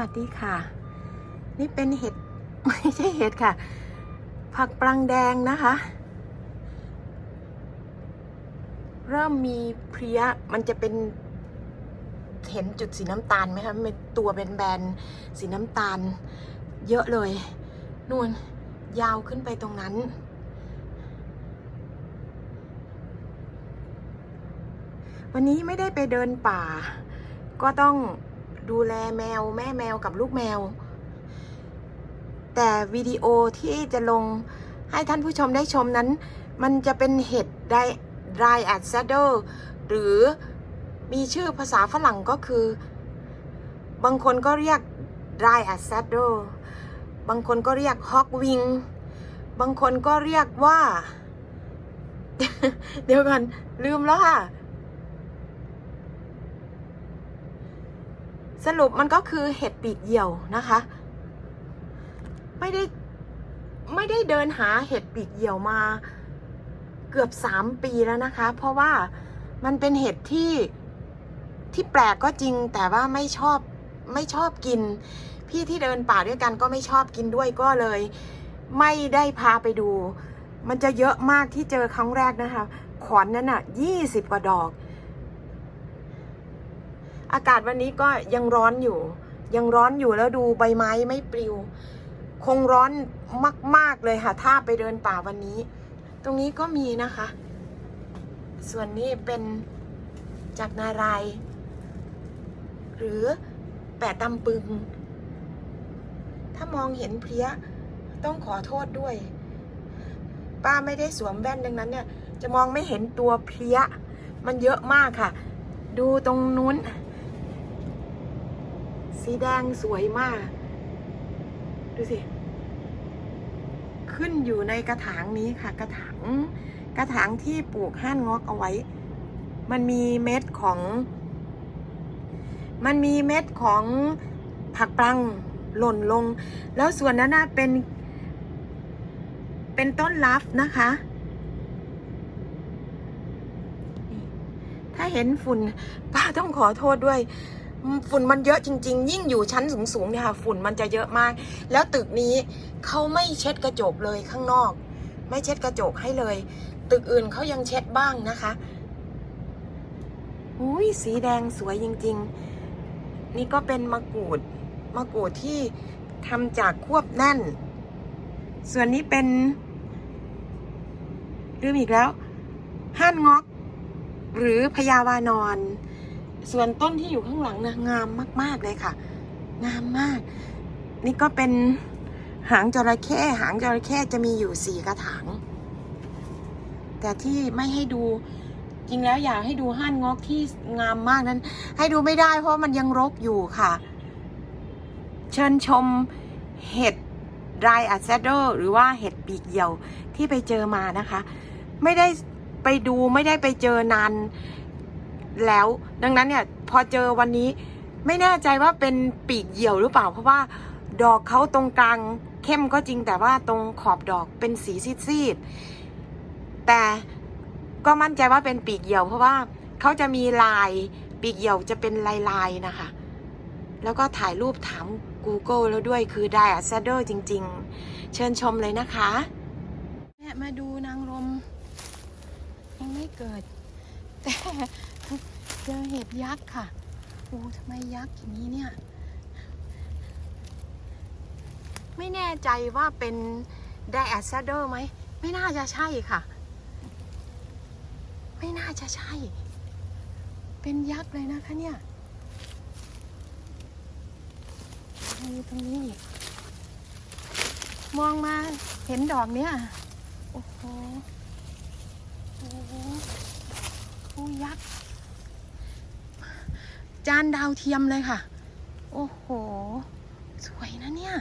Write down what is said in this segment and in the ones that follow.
วัสดีค่ะ นี่เป็นเห็ด ไม่ใช่เห็ดค่ะ ผักปลังแดงนะคะ เริ่มมีเพลี้ยมันจะเป็นเห็นจุดสีน้ำตาลไหมคะมันเป็นตัวเป็นแบนๆสีน้ำตาล เยอะเลยนู่นยาวขึ้นไปตรงนั้น วันนี้ไม่ได้ไปเดินป่า ก็ต้อง ดูแลแมวแม่แมวกับลูกแมว แต่วิดีโอที่จะลงให้ท่านผู้ชมได้ชมนั้น มันจะเป็นเห็ดไดไรแอดซดเดอร์หรือมีชื่อภาษาฝรั่งก็คือ บางคนก็เรียก dry a s a d d l e บางคนก็เรียก hawk wing บางคนก็เรียกว่า เดี๋ยวก่อนลืมแล้วค่ะ สรุปมันก็คือเห็ดปีกเหี่ยวนะคะ ไม่ได้ไม่ได้เดินหาเห็ดปีกเหี่ยวมาเกือบสามปีแล้วนะคะ เพราะว่ามันเป็นเห็ดที่ที่แปลกก็จริงแต่ว่าไม่ชอบไม่ชอบกิน พี่ที่เดินป่าด้วยกันก็ไม่ชอบกินด้วยก็เลย ไม่ได้พาไปดู มันจะเยอะมากที่เจอครั้งแรกนะคะ ขอนนั้นอะยี่สิบกว่าดอก อากาศวันนี้ก็ยังร้อนอยู่ ยังร้อนอยู่แล้วดูใบไม้ไม่ปลิว คงร้อนมาก ๆเลยค่ะ ถ้าไปเดินป่าวันนี้ ตรงนี้ก็มีนะคะ ส่วนนี้เป็นจากนาราย หรือแปะตำปึง ถ้ามองเห็นเพลี้ยต้องขอโทษด้วย ป้าไม่ได้สวมแว่นดังนั้นเนี่ย จะมองไม่เห็นตัวเพลี้ย มันเยอะมากค่ะ ดูตรงนู้น สีแดงสวยมาก ดูสิ ขึ้นอยู่ในกระถางนี้ค่ะ กระถางกระถางที่ปลูกห้านงอกเอาไว้ มันมีเม็ดของ มันมีเม็ดของผักปลังหล่นลง แล้วส่วนนั้นนะเป็น เป็นต้นลับนะคะถ้าเห็นฝุ่นป้าต้องขอโทษด้วย ฝุ่นมันเยอะจริง ๆ ยิ่งอยู่ชั้นสูงๆเนี่ยค่ะฝุ่นมันจะเยอะมาก แล้วตึกนี้เขาไม่เช็ดกระจกเลยข้างนอก ไม่เช็ดกระจกให้เลย ตึกอื่นเขายังเช็ดบ้างนะคะอุ้ยสีแดงสวยจริง ๆ นี่ก็เป็นมะกรูดมะกรูดที่ทำจากควบแน่น ส่วนนี้เป็นลืมอีกแล้ว ห้านงอก หรือพญาวานอน ส่วนต้นที่อยู่ข้างหลังนะงามมาก ๆเลยค่ะ งามมาก นี่ก็เป็นหางจระเข้หางจระเข้จะมีอยู่สี่กระถางแต่ที่ไม่ให้ดูจริงแล้วอยากให้ดูห้านงอกที่งามมากนั้น ให้ดูไม่ได้เพราะมันยังรกอยู่ค่ะ เชิญชมเห็ดไรอัซเดอร์หรือว่าเห็ดปีกเหยี่ยวที่ไปเจอมานะคะ ไม่ได้ไปดูไม่ได้ไปเจอนาน แล้ว ดังนั้นเนี่ยพอเจอวันนี้ไม่แน่ใจว่าเป็นปีกเหยี่ยวหรือเปล่า เพราะว่าดอกเขาตรงกลางเข้มก็จริงแต่ว่าตรงขอบดอกเป็นสีซีดๆแต่ก็มั่นใจว่าเป็นปีกเหยี่ยว เพราะว่าเขาจะมีลายปีกเหยี่ยวจะเป็นลายๆนะคะ แล้วก็ถ่ายรูปถาม Google แล้วด้วยคือ d i a s a d o จริง ๆ เชิญชมเลยนะคะมาดูนางรมยังไม่เกิด แต่ เจอเห็ดยักษ์ค่ะโอ้ทำไมยักษ์อย่างนี้เนี่ย ไม่แน่ใจว่าเป็น d i a s a d o ไหม ไม่น่าจะใช่ค่ะ ไม่น่าจะใช่ เป็นยักษ์เลยนะคะเนี่ยมีตรงนี้อีกมองมาเห็นดอกเนี้ยโอ้โห โอ้โหยักษ์ จานดาวเทียมเลยค่ะ โอ้โห สวยนะเนี่ย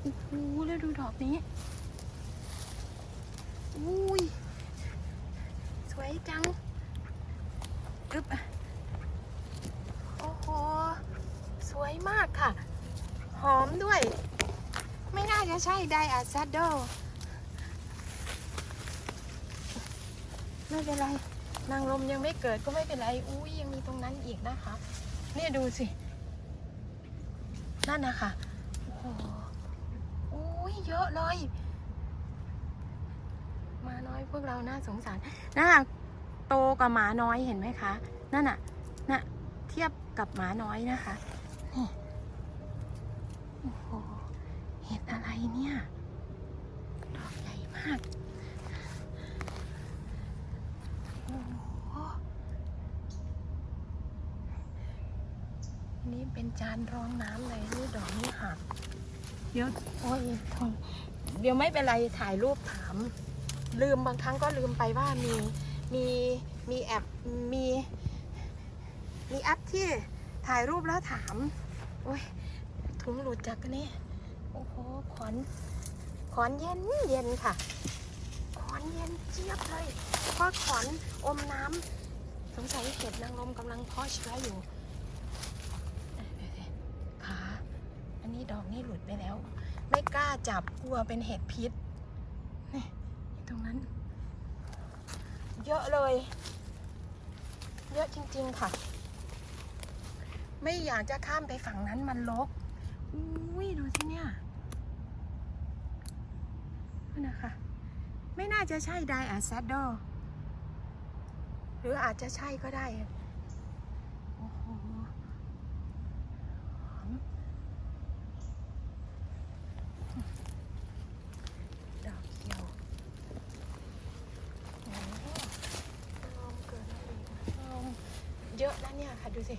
โอ้โห แล้วดูดอกนี้ อุ้ย สวยจังอึ๊บโอ้โห สวยมากค่ะ หอมด้วย ไม่น่าจะใช่ไดอาซาโดไม่เป็นไร นางลมยังไม่เกิดก็ไม่เป็นไร อุ้ยยังมีตรงนั้นอีกนะคะ เนี่ยดูสิ นั่นนะคะโอ้โหโอ้ยเยอะเลย มาน้อยพวกเราน่าสงสารน่าโตกว่าหมาน้อยเห็นไหมคะ นั่นน่ะน่ะเทียบกับหมาน้อยนะคะนี่โอ้โหเห็ดอะไรเนี่ย ดอกใหญ่มาก โอ้โห นี่เป็นจานรองน้ำเลยนี่ดอกนี่หักเดี๋ยวโอ้ยทนเดี๋ยวไม่เป็นไรถ่ายรูปถาม ลืมบางครั้งก็ลืมไปว่ามีมีมีแอปมีมีแอปที่ถ่ายรูปแล้วถาม โอ้ยถุงหลุดจากอันนี้โอ้โหขอนขอนเย็นเย็นค่ะขอน เย็นเจี๊ยบเลยเพราะขอนอมน้ำสงสัยเห็ดนางรมกำลังเพาะเชื้ออยู่ขาอันนี้ดอกนี่หลุดไปแล้ว ไม่กล้าจับกลัวเป็นเห็ดพิษนี่ตรงนั้น เยอะเลย เยอะจริง ๆ ค่ะ ไม่อยากจะข้ามไปฝั่งนั้นมันลกอุ้ยดูสิเนี่ยนั่นะคะ ไม่น่าจะใช่ไดอะแซดโดหรืออาจจะใช่ก็ได้ โอ้โหดอกเขียวโอ้โหลมเกิดอะไรอีกนะลมเยอะนะเนี่ยค่ะดูสิ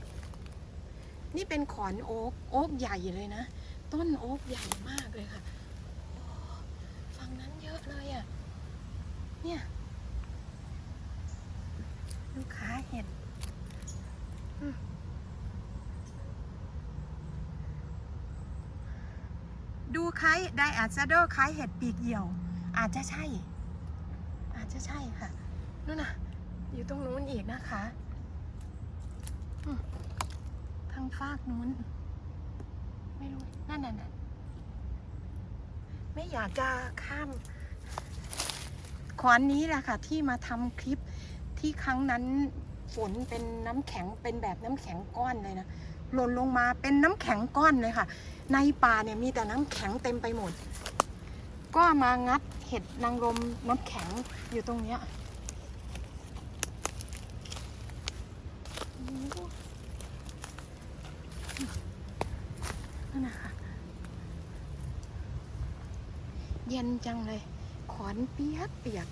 นี่เป็นขอนโอ๊ก โอ๊กใหญ่เลยนะ ต้นโอ๊กใหญ่มากเลยค่ะโอ้ฝั่งนั้นเยอะเลยอะ่ะ เนี่ย ลูกค้าเห็ดอืมดูค ล้ายไดอาซาโดคล้ายเห็ดปีกเหี่ยว อาจจะใช่ อาจจะใช่ค่ะนู่นน่ะ อยู่ตรงนู้นอีกนะคะทางฟากนู้น ไม่รู้ นั่นน่ะน่ะไม่อยากจะข้ามขอนนี้แหละค่ะ ที่มาทำคลิปที่ครั้งนั้นฝนเป็นน้ำแข็งเป็นแบบน้ำแข็งก้อนเลยนะหล่นลงมาเป็นน้ำแข็งก้อนเลยค่ะ ในป่าเนี่ยมีแต่น้ำแข็งเต็มไปหมด ก็มางัดเห็ดนางรมน้ำแข็งอยู่ตรงเนี้ยนั่นนะคะเย็นจังเลย ขอนเปียกเปียก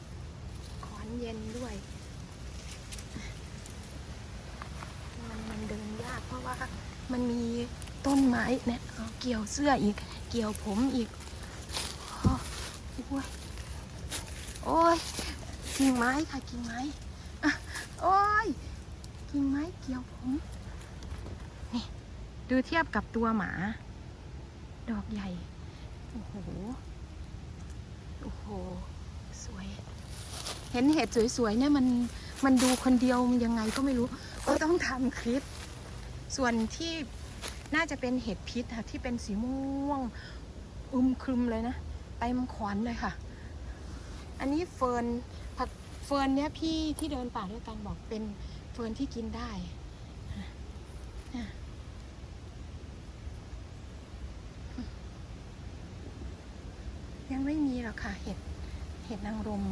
ขอนเย็นด้วยมันมันเดินยากเพราะว่ามันมี ต้นไม้เนี่ยเอาเกี่ยวเสื้ออีก เกี่ยวผมอีกโอ้ยโอ้ยกิ่งไม้ค่ะกิ่งไม้โอ้ยกิ่งไม้เกี่ยวผมนี่ดูเทียบกับตัวหมา ดอกใหญ่ โอ้โหโอ้โหสวย เห็นเห็ดสวยๆเนี่ยมันมันดูคนเดียวยังไงก็ไม่รู้ ก็ต้องทำคลิป ส่วนที่ น่าจะเป็นเห็ดพิษค่ะที่เป็นสีม่วงอึมครึมเลยนะเต็มขอนเลยค่ะ อันนี้เฟิร์นผักเฟิร์นเนี่ยพี่ที่เดินป่าด้วยกันบอกเป็นเฟิร์นที่กินได้ยังไม่มีหรอกค่ะ เห็ดเห็ดนางรม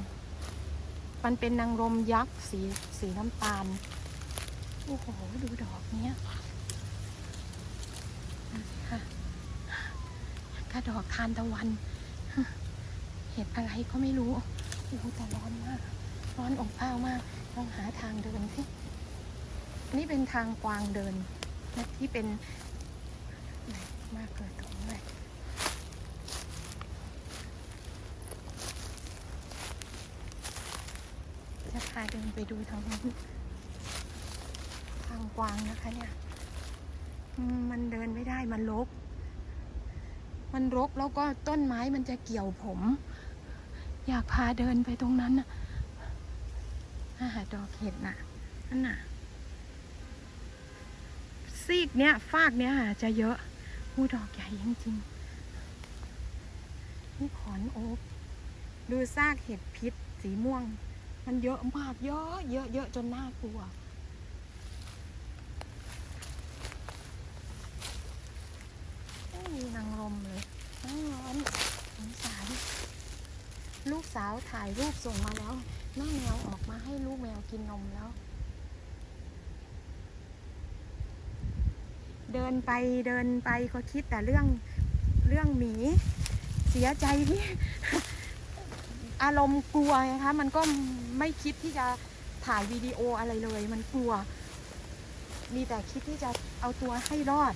มันเป็นนางรมยักษ์สีสีน้ำตาล โอ้โห ดูดอกเนี้ยดูสิค่ะ กระดอกทานตะวัน เห็ดอะไรก็ไม่รู้โอ้แต่ร้อนมาก ร้อนอบอ้าวมากต้องหาทางเดินสินี่เป็นทางกวางเดินนะที่เป็นมากเกิดตรงนี้เลยจะพาเดินไปดูทางนู้นทางกวางนะคะเนี่ย มันเดินไม่ได้มันรก มันรกแล้วก็ต้นไม้มันจะเกี่ยวผม อยากพาเดินไปตรงนั้นนะอาหาดอกเห็ดน่ะนั่นน่ะ ซีกเนี้ยฟากเนี้ยจะเยอะหูดอกใหญ่จริงๆนี่ขอนโอ๊กดูซากเห็ดพิษสีม่วง มันเยอะมากเยอะเยอะเยอะจนน่ากลัวโอ้นางรมเลย นั่งร้อนสงสารลูกสาวถ่ายรูปส่งมาแล้วแม่แมวออกมาให้ลูกแมวกินนมแล้ว เดินไปเดินไปก็คิดแต่เรื่องเรื่องหมี เสียใจที่ อารมณ์กลัวไงคะมันก็ไม่คิดที่จะถ่ายวิดีโออะไรเลย มันกลัว มีแต่คิดที่จะเอาตัวให้รอด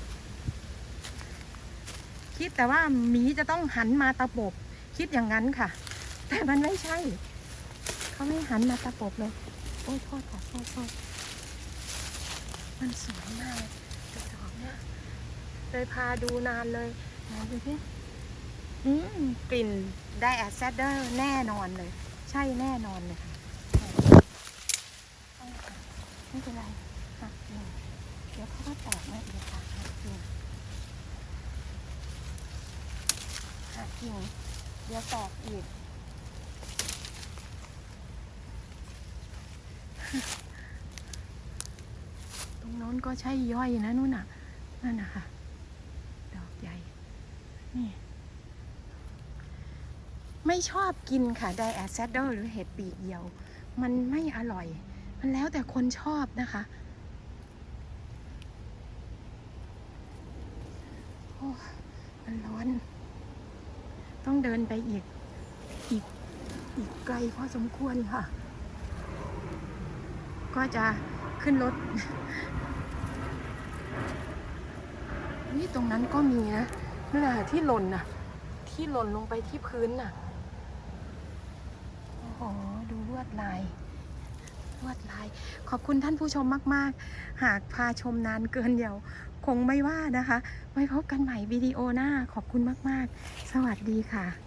คิดแต่ว่าหมีจะต้องหันมาตะปบ คิดอย่างนั้นค่ะ แต่มันไม่ใช่ เขาไม่หันมาตะปบเลย โอ้ยโทษค่ะโทษโทษมันสวยมากดอกเนี่ยเลยพาดูนานเลยไหนดูสิอืมกลิ่นไดอะแซดเดอร์แน่นอนเลย ใช่แน่นอนเลยค่ะไม่เป็นไรหักกิ่งเดี๋ยวเขาก็แตกมาอีกค่ะหักกิ่ง หักกิ่งเดี๋ยวแตกอีก ตรงโน้นก็ใช่ย่อยนะนู่นน่ะ นั่นนะคะดอกใหญ่ นี่ ไม่ชอบกินค่ะไดแอดแซดเดอร์หรือเห็ดปีกเหี่ยว มันไม่อร่อย มันแล้วแต่คนชอบนะคะโอ้มันร้อน ต้องเดินไปอีกอีกอีกไกลพอสมควรค่ะ ก็จะขึ้นรถนี่ตรงนั้นก็มีนะนั่นน่ะที่หล่นน่ะ ที่หล่นลงไปที่พื้นน่ะ โอ้โห ดูลวดลาย ลวดลาย ขอบคุณท่านผู้ชมมาก ๆ หากพาชมนานเกินเดี๋ยว คงไม่ว่านะคะ ไว้พบกันใหม่วิดีโอหน้าขอบคุณมาก ๆ สวัสดีค่ะ